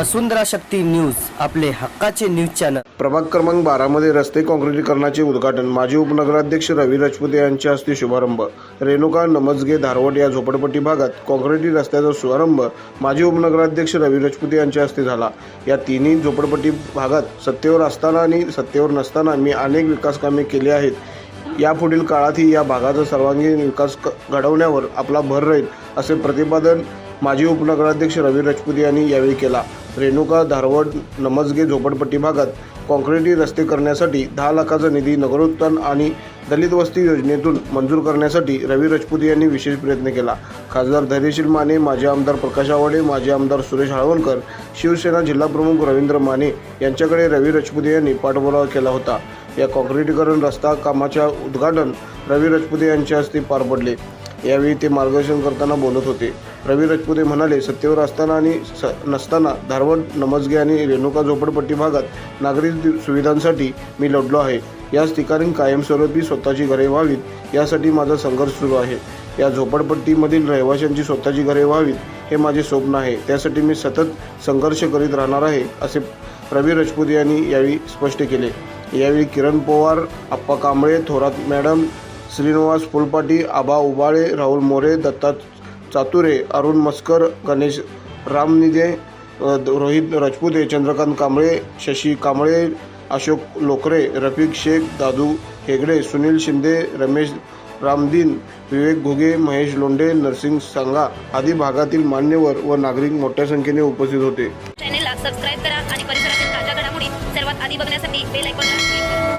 वसुंधरा शक्ती news आपले हक्काचे news channel प्रभाग क्रमांक बारामध्ये रस्ते काँक्रिटीकरणाचे उद्घाटन. माजी उपनगराध्यक्ष रवी राजपुते यांच्या हस्ते शुभारंभ. रेणुका नमजगे धारवड या झोपडपट्टी भागात काँक्रिटी रस्त्याचा शुभारंभ माजी उपनगराध्यक्ष रवी राजपुते यांच्या हस्ते झाला. या तिन्ही झोपडपट्टी भागात सत्तेवर असताना आणि सत्तेवर नसताना मी अनेक विकास कामे केली आहेत. यापुढील काळातही या भागाचा सर्वांगीण विकास क- घडवण्यावर आपला भर राहील असे प्रतिपादन माजी उपनगराध्यक्ष रवी राजपुते यांनी यावेळी केला. रेणुका धारवड नमजगे झोपडपट्टी भागात काँक्रिटी रस्ते करण्यासाठी दहा लाखाचा निधी नगरोत्थान आणि दलित वस्ती योजनेतून मंजूर करण्यासाठी रवी राजपुते यांनी विशेष प्रयत्न केला. खासदार धैर्यशील माने माजी आमदार प्रकाश आवाडे माजी आमदार सुरेश हळवणकर शिवसेना जिल्हाप्रमुख रवींद्र माने यांच्याकडे रवी राजपुते यांनी पाठपुरावा केला होता. या काँक्रिटीकरण रस्ता कामाच्या उद्घाटन रवी राजपुते यांच्या हस्ते पार पडले. यावेळी ते मार्गदर्शन करताना बोलत होते. रवी रजपुते म्हणाले सत्तेवर असताना आणि स नसताना धारवड नमजगे आणि रेणुका झोपडपट्टी भागात नागरी सुविधांसाठी मी लढलो आहे. याच ठिकाणी कायमस्वरूपी स्वतःची घरे व्हावीत यासाठी माझा संघर्ष सुरू आहे. या झोपडपट्टीमधील रहिवाशांची स्वतःची घरे व्हावीत हे माझे स्वप्न आहे. त्यासाठी मी सतत संघर्ष करीत राहणार आहे असे रवी रजपूत यांनी यावेळी स्पष्ट केले. यावेळी किरण पवार आप्पा कांबळे थोरात मॅडम श्रीनिवास फुलपाटी आबा उबाळे राहुल मोरे दत्ता चातुरे अरुण मस्कर गणेश रामनिधे रोहित राजपुते चंद्रकांत कांबळे शशी कांबळे अशोक लोकरे रफिक शेख दादू हेगडे सुनील शिंदे रमेश रामदीन विवेक घुगे महेश लोंढे नरसिंग सांगा आदी भागातील मान्यवर व नागरिक मोठ्या संख्येने उपस्थित होते. चॅनेलला सबस्क्राईब करा आणि परिसरातील ताज्या घडामोडी सर्वात आधी बघण्यासाठी बेल आयकॉनला